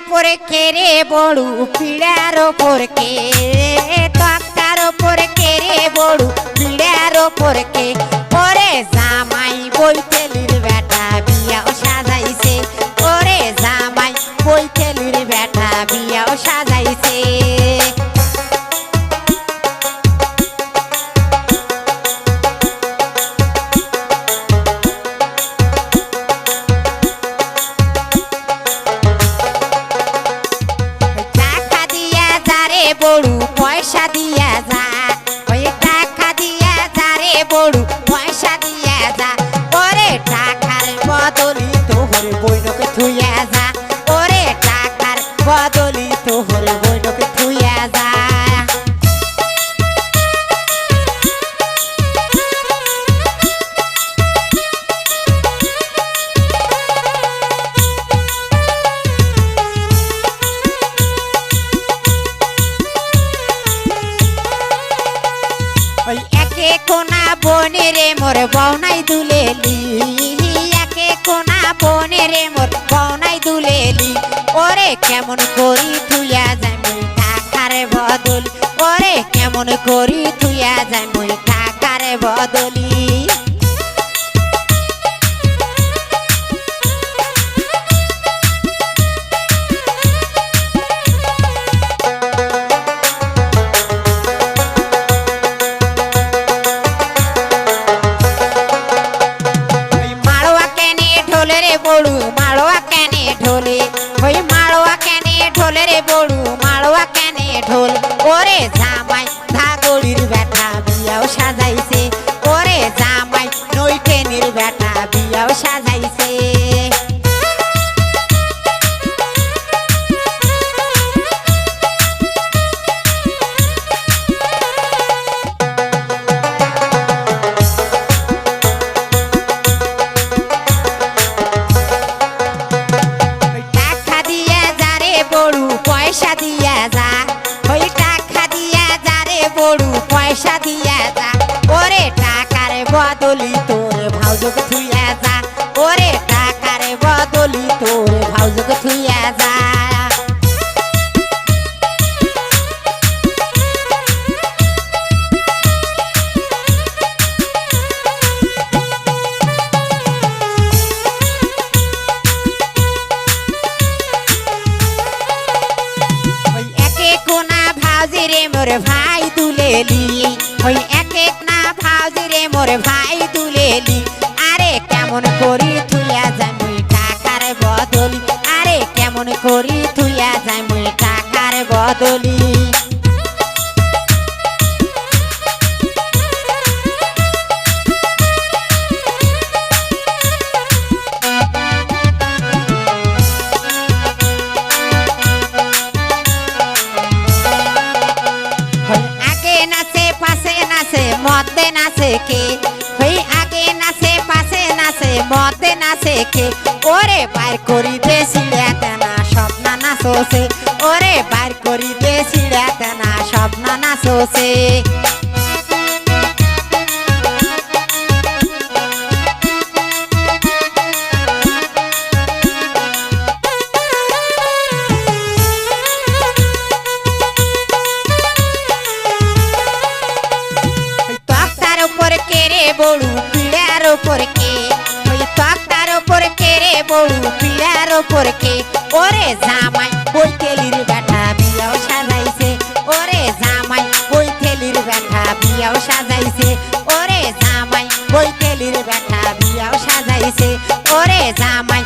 ওপরে কেরে বড়ু, পিড়ার ওপর কে তক্তার ওপর কেরে বড়ু, পিড়ার ওপর কে পরে জামাই বইতেলির বড়ু পয়সা দিয়া যা একে কোনা বনে রে মোর বনাই দুলেলি। একে কোনা বনে রে মোর বনাই দুলেলি। ওরে কেমন করি তুইয়া যাই মুই টাকার বদল। ওরে কেমন করি তুইয়া যাই মুই টাকার বদলি। ঢোলে। ওই মাড়োয়া কেনে ঢোলে রে বড়ু, মাড়োয়া কেনে ঢোল। ওরে জামাই ধাগড়ির ব্যাটা বিয়াও সাজাইছে। ওরে জামাই নইটেনির ব্যাটা বিয়াও সাজাইছে। বদলি তোর ভাউজকে থুইয়া যা। ওরে টাকার বদলি তোর ভাউজকে থুইয়া যা। একে মোর ভাই তুলেলি ওই একে না ভাউজি রে মোর ভাই তুলেলি আরে কেমন করি তুইয়া যাই মুই টাকার বদলি। আরে কেমন করি তুইয়া যাই মুই টাকার বদলি। নাচে কে ওই আগে নাচে, পাশে নাচে, মতে নাচে কে। ওরে বাইর করি দে সিড়াতে না স্বপ্ন নাচোছে। ওরে বাইর করি দে সিড়াতে না স্বপ্ন নাচোছে। বউ পিলার ওপর কে? ওরে জামাই ওই তেলির ব্যাটা বিয়াও সাজাইছে। ওরে জামাই ওই তেলির ব্যাটা বিয়াও সাজাইছে। ওরে জামাই ওই তেলির ব্যাটা বিয়াও সাজাইছে। ওরে জামাই